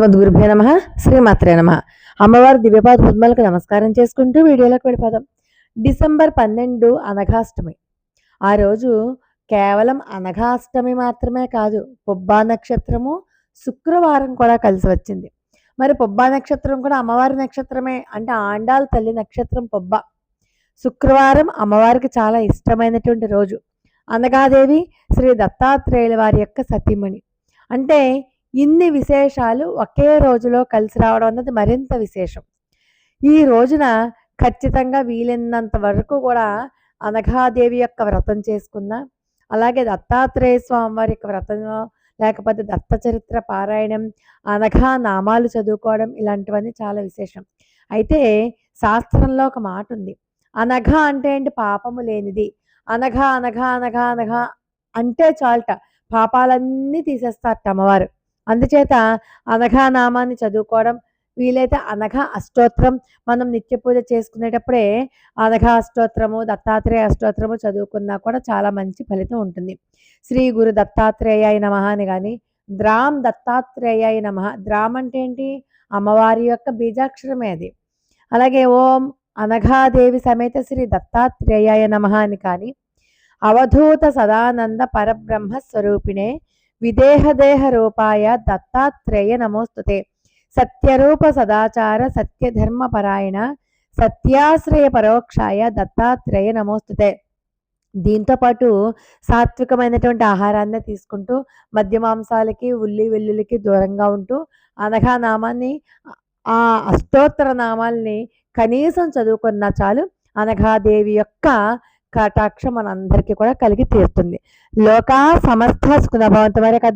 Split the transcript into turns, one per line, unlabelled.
అస్మద్గురుభ్యో నమ. శ్రీమాత్రే నమ. అమ్మవారి దివ్యపాద పద్మాలకు నమస్కారం చేసుకుంటూ వీడియోలోకి వెళ్ళిపోదాం. డిసెంబర్ పన్నెండు అనఘాష్టమి. ఆ రోజు కేవలం అనఘాష్టమి మాత్రమే కాదు పొబ్బా నక్షత్రము శుక్రవారం కూడా కలిసి వచ్చింది. మరి పొబ్బా నక్షత్రం కూడా అమ్మవారి నక్షత్రమే అంటే ఆండాల తల్లి నక్షత్రం పొబ్బ. శుక్రవారం అమ్మవారికి చాలా ఇష్టమైనటువంటి రోజు. అనగాదేవి శ్రీ దత్తాత్రేయుల వారి యొక్క సతీమణి. అంటే ఇన్ని విశేషాలు ఒకే రోజులో కలిసి రావడం అన్నది మరింత విశేషం. ఈ రోజున ఖచ్చితంగా వీలైనంత వరకు కూడా అనఘాదేవి యొక్క వ్రతం చేసుకున్నా అలాగే దత్తాత్రేయ స్వామి వారి యొక్క వ్రతం లేకపోతే దత్త చరిత్ర పారాయణం అనఘా నామాలు చదువుకోవడం ఇలాంటివన్నీ చాలా విశేషం. అయితే శాస్త్రంలో ఒక మాట ఉంది. అనఘ అంటే ఏంటి? పాపము లేనిది. అనఘ అనఘ అనఘ అనఘ అంటే చాలట. పాపాలన్నీ తీసేస్తారట అమ్మవారు. అందుచేత అనఘా నామాన్ని చదువుకోవడం వీలైతే అనఘ అష్టోత్రం మనం నిత్య పూజ చేసుకునేటప్పుడే అనఘ అష్టోత్రము దత్తాత్రేయ అష్టోత్రము చదువుకున్నా కూడా చాలా మంచి ఫలితం ఉంటుంది. శ్రీ గురు దత్తాత్రేయ నమ అని కానీ ద్రామ్ దత్తాత్రేయ నమ ద్రామ్ అంటే ఏంటి? అమ్మవారి యొక్క బీజాక్షరమే అది. అలాగే ఓం అనఘాదేవి సమేత శ్రీ దత్తాత్రేయాయ నమ అని కానీ అవధూత సదానంద పరబ్రహ్మ స్వరూపిణే విదేహదేహ రూపాయ దత్తాత్రేయ నమోస్తుతే. సత్యరూప సదాచార సత్యధర్మ పరాయణ సత్యాశ్రయ పరోక్షాయ దత్తాత్రేయ నమోస్తుతే. దీంతో పాటు సాత్వికమైనటువంటి ఆహారాన్ని తీసుకుంటూ మద్య మాంసాలకి ఉల్లి వెల్లుల్లికి దూరంగా ఉంటూ అనఘా నామాన్ని ఆ అష్టోత్తర నామాల్ని కనీసం చదువుకున్నా చాలు అనఘాదేవి యొక్క కటాక్షం మనందరికీ కూడా కలిగి తీరుతుంది. లోకా సమస్త సుఖభవంత వరకు